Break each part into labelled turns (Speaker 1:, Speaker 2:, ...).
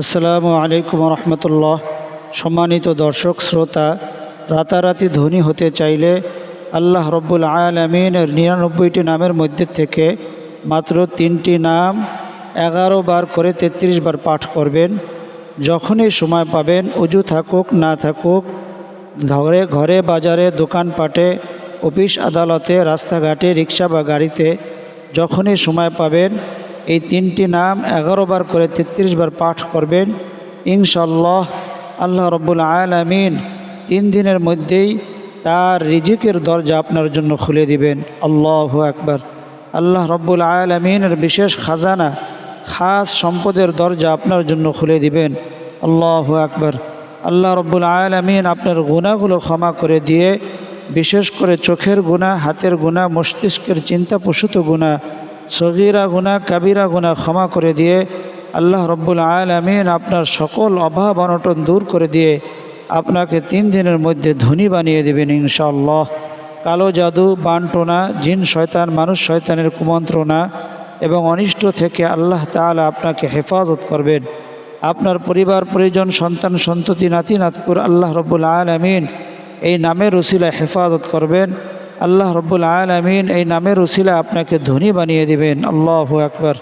Speaker 1: আসসালামু আলাইকুম রহমতুল্লাহ। সম্মানিত দর্শক, শ্রোতা, রাতারাতি ধনী হতে চাইলে আল্লাহ রব্বুল আলমিনের নিরানব্বইটি নামের মধ্যে থেকে মাত্র তিনটি নাম এগারো বার করে তেত্রিশ বার পাঠ করবেন। যখনই সময় পাবেন অজু থাকুক, না থাকুক, ঘরে ঘরে, বাজারে, দোকানপাটে, অফিস, আদালতে, রাস্তাঘাটে, রিক্সা বা গাড়িতে, যখনই সময় পাবেন এই তিনটি নাম এগারো বার করে তেত্রিশ বার পাঠ করবেন। ইনশাল্লাহ আল্লাহ রব্বুল আলমিন তিন দিনের মধ্যেই তার রিজিকের দরজা আপনার জন্য খুলে দিবেন। আল্লাহ একবার আল্লাহ রব্বুল আলমিনের বিশেষ খাজানা, খাস সম্পদের দরজা আপনার জন্য খুলে দিবেন। আল্লাহ একবার আল্লাহ রব্বুল আলমিন আপনার গুণাগুলো ক্ষমা করে দিয়ে বিশেষ করে চোখের গুণা হাতের গুণা মস্তিষ্কের চিন্তা প্রসূত গুণা সগিরা গুণা কাবিরা গুণা ক্ষমা করে দিয়ে আল্লাহ রব্বুল আলমিন আপনার সকল অভাব অনটন দূর করে দিয়ে আপনাকে তিন দিনের মধ্যে ধনী বানিয়ে দেবেন ইনশাল্লাহ কালো জাদু, বানটোনা, জিন শয়তান, মানুষ শয়তানের কুমন্ত্রণা এবং অনিষ্ট থেকে আল্লাহ তালা আপনাকে হেফাজত করবেন। আপনার পরিবার, পরিজন, সন্তান, সন্ততি, নাতি, নাতকুর আল্লাহ রব্বুল আলমিন এই নামের উসিলা হেফাজত করবেন। আল্লাহ রব্বুল আলমিন এই নামের উসিলা আপনাকে ধনী বানিয়ে দিবেন। আল্লাহ আকবর।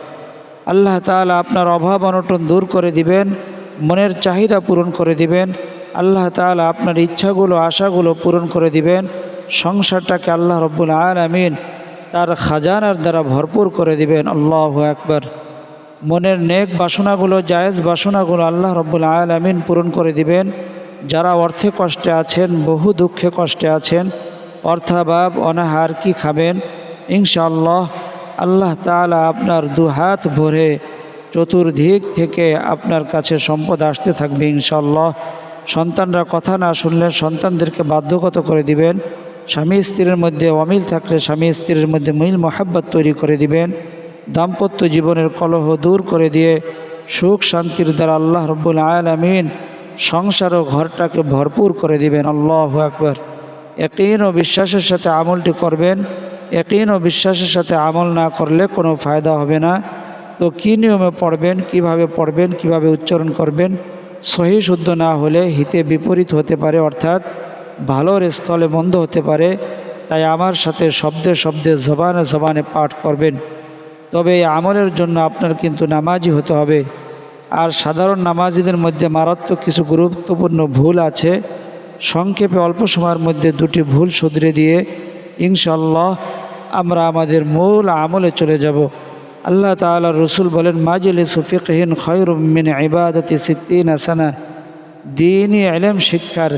Speaker 1: আল্লাহ তাআলা আপনার অভাব অনটন দূর করে দিবেন, মনের চাহিদা পূরণ করে দিবেন, আল্লাহ তাআলা আপনার ইচ্ছাগুলো, আশাগুলো পূরণ করে দিবেন, সংসারটাকে আল্লাহ রব্বুল আলমিন তার খাজানার দ্বারা ভরপুর করে দিবেন। আল্লাহ একবার মনের নেক বাসনাগুলো, জায়েজ বাসনাগুলো আল্লাহ রব্বুল আলমিন পূরণ করে দিবেন। যারা অর্থে কষ্টে আছেন, বহু দুঃখে কষ্টে আছেন অর্থাভাব, অনাহার কি খাবেন? ইনশাল্লাহ আল্লাহ তাআলা আপনার দু হাত ভরে চতুর্দিক থেকে আপনার কাছে সম্পদ আসতে থাকবে ইনশাল্লাহ সন্তানরা কথা না শুনলে সন্তানদেরকে বাধ্যগত করে দিবেন। স্বামী স্ত্রীর মধ্যে অমিল থাকলে স্বামী স্ত্রীর মধ্যে মিল মহাব্বত তৈরি করে দিবেন। দাম্পত্য জীবনের কলহ দূর করে দিয়ে সুখ শান্তির দ্বারা আল্লাহ রব্বুল আলমিন সংসার ও ঘরটাকে ভরপুর করে দিবেন। আল্লাহ আকবর। একইন ও বিশ্বাসের সাথে আমলটি করবেন। একইন ও বিশ্বাসের সাথে আমল না করলে কোনো ফায়দা হবে না। তো কী নিয়মে পড়বেন, কীভাবে পড়বেন, কীভাবে উচ্চারণ করবেন, সহি শুদ্ধ না হলে হিতে বিপরীত হতে পারে, অর্থাৎ ভালোর স্থলে বন্ধ হতে পারে। তাই আমার সাথে শব্দে শব্দে, জবানে জবানে পাঠ করবেন। তবে এই আমলের জন্য আপনার কিন্তু নামাজি হতে হবে। আর সাধারণ নামাজিদের মধ্যে মারাত্মক কিছু গুরুত্বপূর্ণ ভুল আছে। সংক্ষেপে অল্প সময়ের মধ্যে দুটি ভুল শুধরে দিয়ে ইনশাল্লাহ আমরা আমাদের মূল আমলে চলে যাব। আল্লাহ তাআলা রসুল বলেন মাজিল সুফিকহীন খয়রুমিন ইবাদতি সিদ্দিন আসানা দিনই এলেম শিক্ষার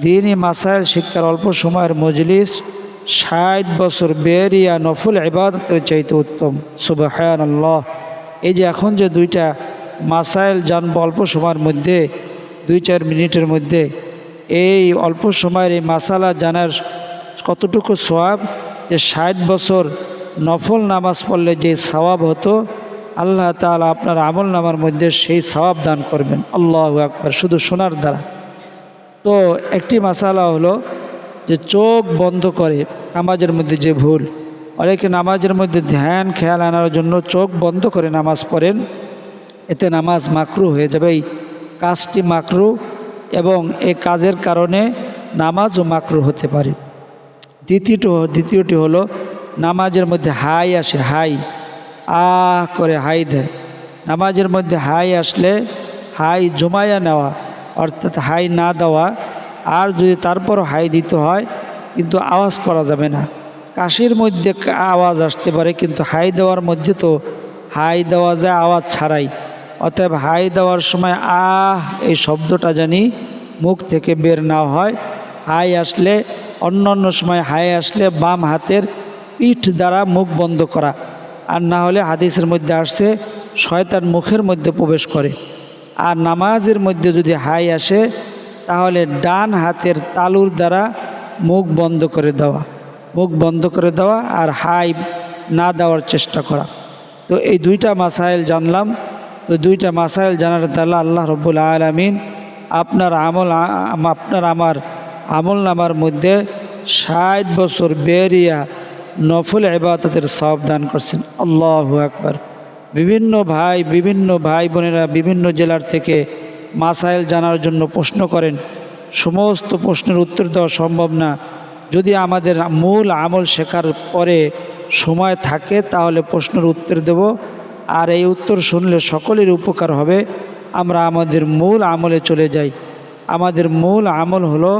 Speaker 1: দিনই মাসাইল শিক্ষার অল্প সময়ের মজলিস ষাট বছর বেরিয়া নফুল ইবাদতের চাইতে উত্তম। সুবাহান আল্লাহ এই যে এখন যে দুইটা মাসাইল জানব অল্প সময়ের মধ্যে, দুই চার মিনিটের মধ্যে এই অল্প সময়ের এই মাসালা জানার কতটুকু সোয়াব যে ষাট বছর নফল নামাজ পড়লে যে সওয়াব হতো, আল্লাহ তাআলা আপনার আমল নামার মধ্যে সেই সওয়াব দান করবেন। আল্লাহ আকবার, শুধু শোনার দ্বারা। তো একটি মাসালা হলো যে চোখ বন্ধ করে নামাজের মধ্যে যে ভুল, অনেকে নামাজের মধ্যে ধ্যান, খেয়াল আনার জন্য চোখ বন্ধ করে নামাজ পড়েন। এতে নামাজ মাকরু হয়ে যাবে। এই কাজটি মাকরু এবং এ কাজের কারণে নামাজও মাকরু হতে পারে। দ্বিতীয়টি দ্বিতীয়টি হলো নামাজের মধ্যে হাই আসে, হাই, আ করে হাই দেয়। নামাজের মধ্যে হাই আসলে হাই জমায়া নেওয়া, অর্থাৎ হাই না দেওয়া, আর যদি তারপর হাই দিতে হয়, কিন্তু আওয়াজ করা যাবে না। কাশির মধ্যে আওয়াজ আসতে পারে, কিন্তু হাই দেওয়ার মধ্যে তো হাই দেওয়া যায়, আওয়াজ ছাড়াই। অতএব হাই দেওয়ার সময় আহ এই শব্দটা জানি মুখ থেকে বের না হয়। হাই আসলে অন্য অন্য সময় হাই আসলে বাম হাতের পিঠ দ্বারা মুখ বন্ধ করা। আর না হলে হাদিসের মধ্যে আসছে, শয়তান মুখের মধ্যে প্রবেশ করে। আর নামাজের মধ্যে যদি হাই আসে, তাহলে ডান হাতের তালুর দ্বারা মুখ বন্ধ করে দেওয়া। মুখ বন্ধ করে দেওয়া আর হাই না দেওয়ার চেষ্টা করা। তো এই দুইটা মাসাইল জানলাম। তো দুইটা মাসাইল জানার দ্বারা আল্লাহ রব্বুল আলমিন আপনার আমল আপনার আমার আমল নামার মধ্যে ষাট বছর বেরিয়া নফল এবাদতের সব দান করছেন। আল্লাহ আকবার। বিভিন্ন ভাই বিভিন্ন ভাই বোনেরা বিভিন্ন জেলার থেকে মাসাইল জানার জন্য প্রশ্ন করেন, সমস্ত প্রশ্নের উত্তর দেওয়া সম্ভব না। যদি আমাদের মূল আমল শেখার পরে সময় থাকে, তাহলে প্রশ্নের উত্তর দেব, আর এই উত্তর শুনলে সকলের উপকার হবে। আমরা আমাদের মূল আমলে চলে যাই। আমাদের মূল আমল হলো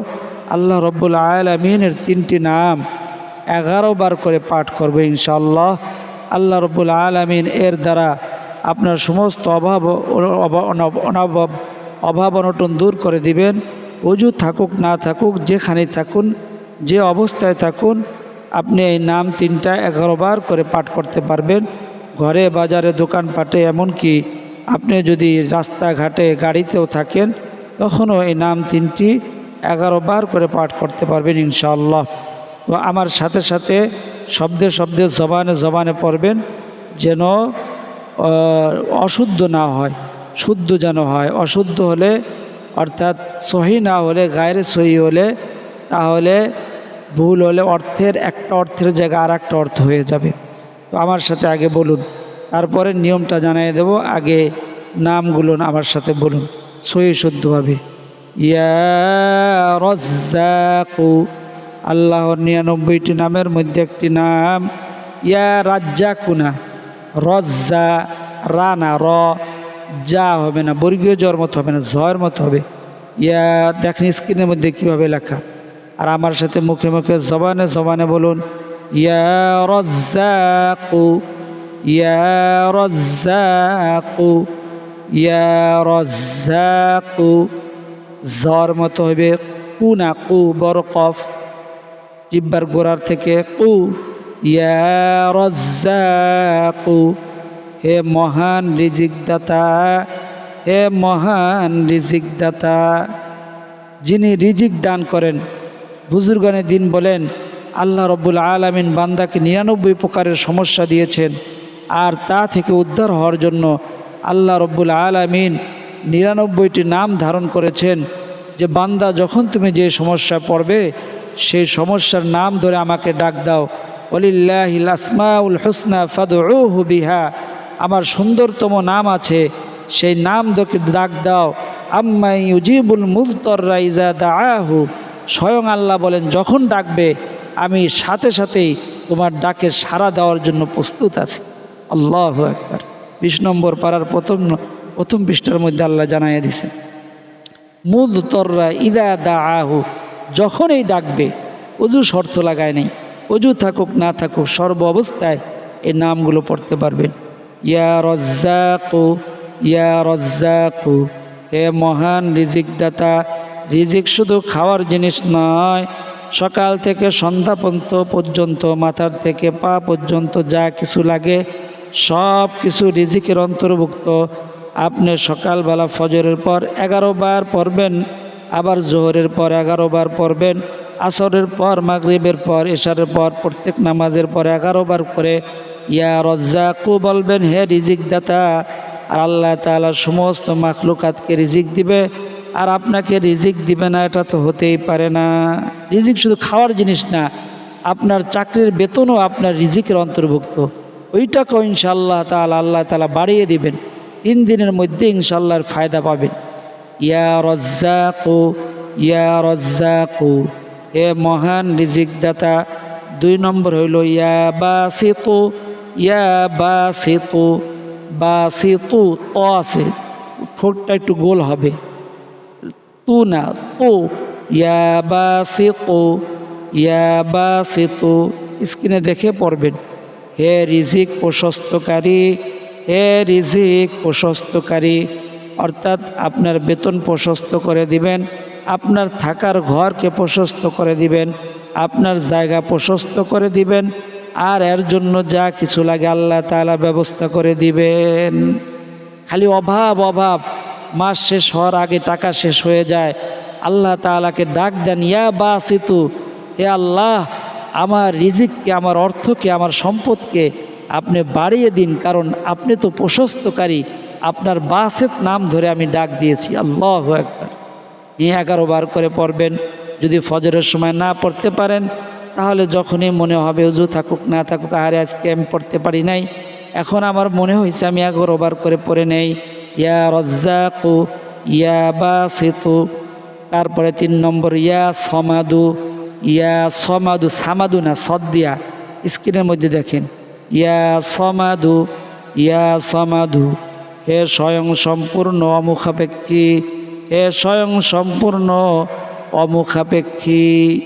Speaker 1: আল্লাহ রব্বুল আলমিনের তিনটি নাম এগারো বার করে পাঠ করবে ইনশাল্লাহ আল্লাহ রব্বুল আলমিন এর দ্বারা আপনার সমস্ত অভাব অনাভাব অভাব অনটন দূর করে দিবেন অজু থাকুক না থাকুক যেখানে থাকুন যে অবস্থায় থাকুন আপনি এই নাম তিনটা এগারো বার করে পাঠ করতে পারবেন ঘরে বাজারে দোকানপাটে এমনকি আপনি যদি রাস্তাঘাটে গাড়িতেও থাকেন, তখনও এই নাম তিনটি এগারো বার করে পাঠ করতে পারবেন ইনশাআল্লাহ। তো আমার সাথে সাথে শব্দে শব্দে জবানে জবানে পড়বেন, যেন অশুদ্ধ না হয়, শুদ্ধ যেন হয়। অশুদ্ধ হলে, অর্থাৎ সহি না হলে, গায়ের সহি হলে, তাহলে ভুল হলে অর্থের একটা অর্থের জায়গায় আর একটা অর্থ হয়ে যাবে। তো আমার সাথে আগে বলুন। তারপরে নিয়মটা জানিয়ে দেব, আগে নামগুলো আমার সাথে বলুন, সহি শুদ্ধভাবে। ইয়া রজ্জাকু, আল্লাহর নিরানব্বইটি নামের মধ্যে একটি নাম, ইয়া রাজ্জা রাজ্জাকুনা, রজ্জা, রানা, র, যা হবে না, বর্গীয় জ্বর মতো হবে না ঝয়ের মতো হবে। ইয়া দেখেন স্ক্রিনের মধ্যে কীভাবে লেখা। আর আমার সাথে মুখে মুখে জবানে জবানে বলুন, ইয়া রজ্জাকু ইয়া রজ্জাকু ইয়া রজ্জাকু জ্বর মতো হবে কু না কু বড় জিব্বার গোড়ার থেকে কু। ইয়া রজ্জাকু, হে মহান রিজিক দাতা হে মহান রিজিক দাতা যিনি রিজিক দান করেন, বুজুর্গানে দিন বলেন, আল্লাহ রব্বুল আলমিন বান্দাকে নিরানব্বই প্রকারের সমস্যা দিয়েছেন। আর তা থেকে উদ্ধার হওয়ার জন্য আল্লাহ রব্বুল আলমিন নিরানব্বইটি নাম ধারণ করেছেন যে, বান্দা যখন তুমি যে সমস্যায় পড়বে, সেই সমস্যার নাম ধরে আমাকে ডাক দাও। অলিল্লাহিল হুসনা ফাদউহু বিহা। আমার সুন্দরতম নাম আছে, সেই নাম দোকে ডাক দাও। আম্মাই ইউজিবুল মুজতররা ইজা দাআহু। স্বয়ং আল্লাহ বলেন, যখন ডাকবে, আমি সাথে সাথেই তোমার ডাকে সাড়া দেওয়ার জন্য প্রস্তুত আছি। আল্লাহ একবার বিশ নম্বর পাড়ার প্রথম প্রথম পৃষ্ঠার মধ্যে আল্লাহ জানাইয়া দিছে মুদ তররা ইদা দা আহু যখনই ডাকবে, অজু শর্ত লাগায় নেই। অজু থাকুক, না থাকুক, সর্ব অবস্থায় এই নামগুলো পড়তে পারবেন। ইয়া রজ্জাকু ইয়া রজ্জাকু, হে মহান রিজিক দাতা রিজিক শুধু খাওয়ার জিনিস নয়, সকাল থেকে সন্ধ্যা পর্যন্ত, মাথার থেকে পা পর্যন্ত যা কিছু লাগে সব কিছু রিজিকের অন্তর্ভুক্ত। আপনি সকালবেলা ফজরের পর এগারো বার পড়বেন, আবার জোহরের পর এগারো বার পড়বেন, আসরের পর, মাগরিবের পর, এশারের পর, প্রত্যেক নামাজের পর এগারো বার করে। ইয়া রজ্জা রজ্জাকু বলবেন, হে রিজিক দাতা আর আল্লাহ তাআলা সমস্ত মাখলুকাতকে রিজিক দিবে, আর আপনাকে রিজিক দিবে না, এটা তো হতেই পারে না। রিজিক শুধু খাওয়ার জিনিস না, আপনার চাকরির বেতনও আপনার রিজিকের অন্তর্ভুক্ত। ওইটাকেও ইনশাল্লাহ তাআলা, আল্লাহ তালা বাড়িয়ে দিবেন। তিন দিনের মধ্যে ইনশাল্লাহর ফায়দা পাবেন। ইয়া রজ্জা রজ্জাকু, ইয়া রজ্জা রজ্জাকু, এ মহান রিজিক দাতা দুই নম্বর হইল, ইয়া বা বাসিতু, ইয়া বাসিতু বাসিতু ত আছে, ঠোঁটটা একটু গোল হবে। তু না, তো। ইয়া বা বাসিতু, ইয়া বা বাসিতু, স্ক্রিনে দেখে পড়বেন। হে রিজিক প্রশস্তকারী, হে রিজিক প্রশস্তকারী, অর্থাৎ আপনার বেতন প্রশস্ত করে দিবেন, আপনার থাকার ঘরকে প্রশস্ত করে দিবেন, আপনার জায়গা প্রশস্ত করে দিবেন, আর এর জন্য যা কিছু লাগে আল্লাহ তাআলা ব্যবস্থা করে দিবেন। খালি অভাব অভাব, মাস শেষ হওয়ার আগে টাকা শেষ হয়ে যায়। আল্লাহ তালাকে ডাক দেন, ইয়া বা সিতু হে আল্লাহ আমার রিজিককে, আমার অর্থকে, আমার সম্পদকে আপনি বাড়িয়ে দিন, কারণ আপনি তো প্রশস্তকারী। আপনার বাসেত নাম ধরে আমি ডাক দিয়েছি, আল্লাহ একবার এই এগারো বার করে পড়বেন, যদি ফজরের সময় না পড়তে পারেন, তাহলে যখনই মনে হবে উজু থাকুক না থাকুক আরে আজকে আমি পড়তে পারি নাই। এখন আমার মনে হয়েছে, আমি এগারো বার করে পড়ে নেই। ইয়া রজ্জাকু, ইয়া বা সেতু তারপরে তিন নম্বর, ইয়া সমাদু ইয়া সমাদু সামাদু না সদ্দিয়া। স্ক্রিনের মধ্যে দেখেন। ইয়া সমাদু, ইয়া সমাধু হে স্বয়ং সম্পূর্ণ অমুখাপেক্ষী, হে স্বয়ং সম্পূর্ণ অমুখাপেক্ষী।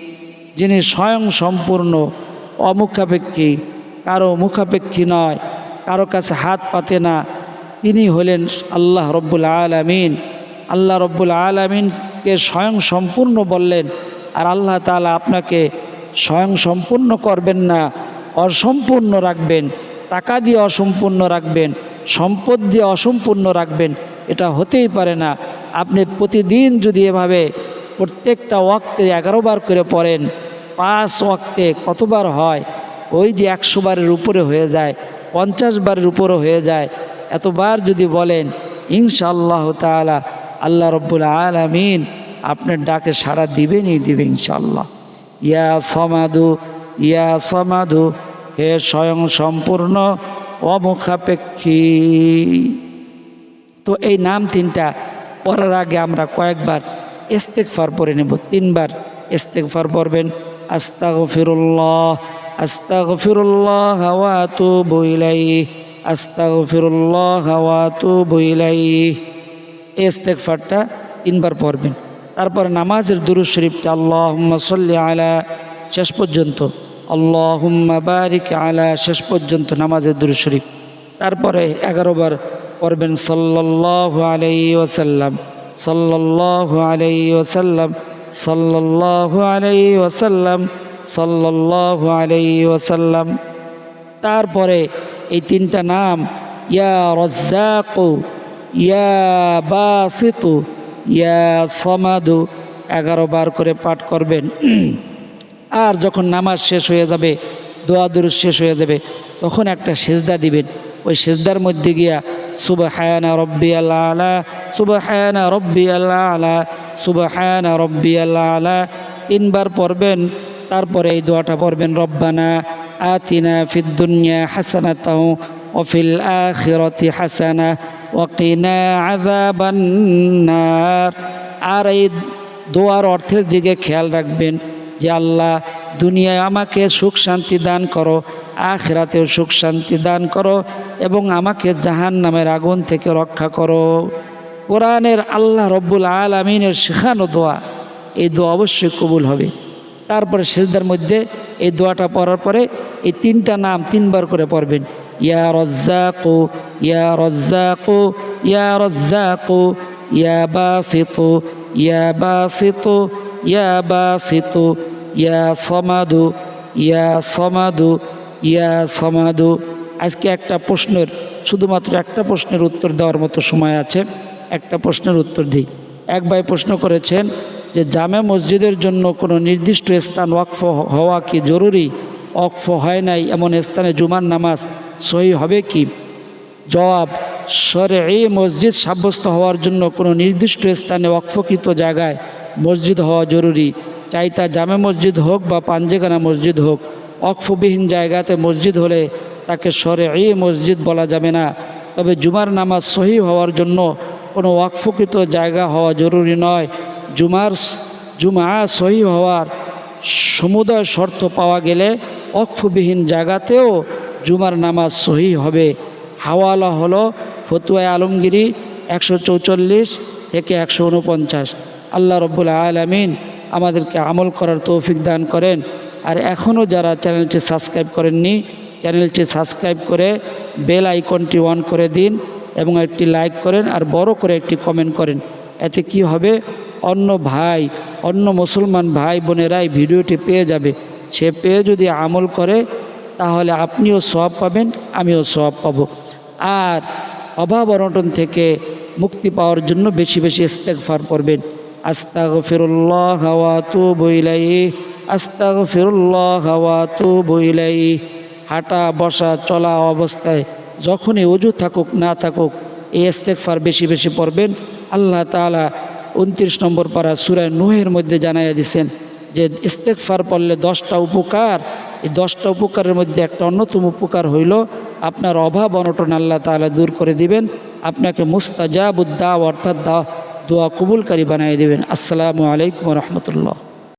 Speaker 1: যিনি স্বয়ং সম্পূর্ণ অমুখাপেক্ষী, কারও মুখাপেক্ষী নয়, কারও কাছে হাত পাতে না। তিনি হলেন আল্লাহ রব্বুল আলমিন। আল্লাহ রব্বুল আলমিনকে স্বয়ং সম্পূর্ণ বললেন। আর আল্লাহ তাআলা আপনাকে স্বয়ং সম্পূর্ণ করবেন না, অসম্পূর্ণ রাখবেন, টাকা দিয়ে অসম্পূর্ণ রাখবেন, সম্পদ দিয়ে অসম্পূর্ণ রাখবেন, এটা হতেই পারে না। আপনি প্রতিদিন যদি এভাবে প্রত্যেকটা ওয়াক্তে বার করে পড়েন, পাঁচ ওয়াক্তে কতবার হয়? ওই যে একশো বারের উপরে হয়ে যায়, পঞ্চাশ বারের উপরে হয়ে যায়। এতবার যদি বলেন, ইনশাআল্লাহ তাআলা, আল্লাহ রব্বুল আলামিন আপনার ডাকে সারা দিবেনই দিবে ইনশাল্লাহ ইয়া সমাধু ইয়া সমাধু হে স্বয়ং সম্পূর্ণ অমুখাপেক্ষী। তো এই নাম তিনটা পড়ার আগে আমরা কয়েকবার ইস্তেকফার পরে নেব, তিনবার ইস্তেকফার পড়বেন। আস্তাগ ফিরুল্লাহ আস্তাগ ফিরুল্লাহ হাওয়া তু বইলাই আস্তাগ ফিরুল্লাহ হাওয়া তু বইলাই ইস্তেকফারটা তিনবার পড়বেন। তারপর নামাজের দুরুদ শরীফটা আল্লাহ সাল্লি আলা শেষ পর্যন্ত, আল্লাহুম্মা বারিক আলা শেষ পর্যন্ত নামাজের দুরুদ শরীফ। তারপরে এগারো বার পড়বেন সাল্লাল্লাহু আলাইহি ওয়াসাল্লাম, সাল্লাল্লাহু আলাইহি ওয়াসাল্লাম, সাল্লাল্লাহু আলাইহি ওয়াসাল্লাম, সাল্লাল্লাহু আলাইহি ওয়াসাল্লাম। তারপরে এই তিনটা নাম, ইয়া রজ্জাকু, ইয়া বাসিতু ইয়া সমাদু, এগারো বার করে পাঠ করবেন। আর যখন নামাজ শেষ হয়ে যাবে, দোয়া দুরুদ শেষ হয়ে যাবে, তখন একটা সেজদা দিবেন। ওই সেজদার মধ্যে গিয়া, সুবহানা রব্বি আল্লাহ আলা, সুবহানা রব্বি আল্লাহ আলা, সুবহানা রব্বি আল্লাহ আলা, তিনবার পড়বেন। তারপরে এই দোয়াটা পড়বেন, রব্বানা আতিনা ফিদ দুনিয়া হাসানাতাও অফিল আখিরাতি হাসানা ওয়াকিনা আযাবান নার আর এই দোয়ার অর্থের দিকে খেয়াল রাখবেন যে আল্লাহ দুনিয়ায় আমাকে সুখ শান্তি দান করো, আখরাতেও সুখ শান্তি দান করো এবং আমাকে জাহান নামের আগুন থেকে রক্ষা করো। কোরআনের আল্লাহ রব্বুল আলমিনের শেখানো দোয়া, এই দোয়া অবশ্যই কবুল হবে। তারপরে সেজদার মধ্যে এই দোয়াটা পড়ার পরে এই তিনটা নাম তিনবার করে পড়বেন। ইয়া রজ্জাকু ইয়া রজ্জাকু ইয়া রজ্জাকু, ইয়া বাসিতু ইয়া বাসিতু ইয়া বাসিতু, ইয়া সমাদু ইয়া সমাদু ইয়া সমাদু। আজকে একটা প্রশ্নের, শুধুমাত্র একটা প্রশ্নের উত্তর দেওয়ার মতো সময় আছে। একটা প্রশ্নের উত্তর দিই। এক ভাই প্রশ্ন করেছেন যে, জামে মসজিদের জন্য কোনো নির্দিষ্ট স্থান ওয়াকফ হওয়া কি জরুরি? ওয়াকফ হয় নাই, এমন স্থানে জুমার নামাজ সহি হবে কি? জবাব সরে এই মসজিদ সাব্যস্ত হওয়ার জন্য কোনো নির্দিষ্ট স্থানে ওয়াকফকৃত জায়গায় মসজিদ হওয়া জরুরি। চাই তা জামে মসজিদ হোক বা পাঞ্জেগানা মসজিদ হোক অকফবিহীন জায়গাতে মসজিদ হলে তাকে সরে এই মসজিদ বলা যাবে না। তবে জুমার নামাজ সহি হওয়ার জন্য কোনো ওয়াকফকৃত জায়গা হওয়া জরুরি নয়। জুমার জুমা সহি হওয়ার সমুদয় শর্ত পাওয়া গেলে অক্ষবিহীন জায়গাতেও জুমার নামাজ সহি হবে। হাওয়ালা হলো ফতুয়া আলমগিরি একশো চৌচল্লিশ থেকে একশো উনপঞ্চাশ। আল্লাহ রব্বুল আলমিন আমাদেরকে আমল করার তৌফিক দান করেন। আর এখনও যারা চ্যানেলটি সাবস্ক্রাইব করেননি, চ্যানেলটি সাবস্ক্রাইব করে বেল আইকনটি অন করে দিন এবং একটি লাইক করেন আর বড় করে একটি কমেন্ট করেন। এতে কি হবে? অন্য ভাই, অন্য মুসলমান ভাই বোনেরাই ভিডিওটি পেয়ে যাবে। সে পেয়ে যদি আমল করে তাহলে আপনিও সব পাবেন, আমিও সব পাব। আর অভাব অনটন থেকে মুক্তি পাওয়ার জন্য বেশি বেশি ইস্তেকফার করবেন আস্তাগ ফিরুল্লাহ হাওয়া তু বইলাই আস্তাগ ফিরুল্লাহ হাওয়া তু বইলাই হাঁটা, বসা, চলা অবস্থায় যখনই অজু থাকুক, না থাকুক, এই ইস্তেকফার বেশি বেশি পড়বেন। আল্লাহ তাআলা উনত্রিশ নম্বর পারা সুরায় নুহের মধ্যে জানাইয়া দিছেন যে ইস্তেকফার পড়লে দশটা উপকার এই দশটা উপকারের মধ্যে একটা অন্যতম উপকার হইল, আপনার অভাব, অনটন আল্লাহ তালা দূর করে দিবেন। আপনাকে মুস্তাজাবুদ্দা অর্থাৎ দা, দোয়া কবুলকারী বানিয়ে দেবেন। আসসালামু আলাইকুম রহমতুল্লাহ।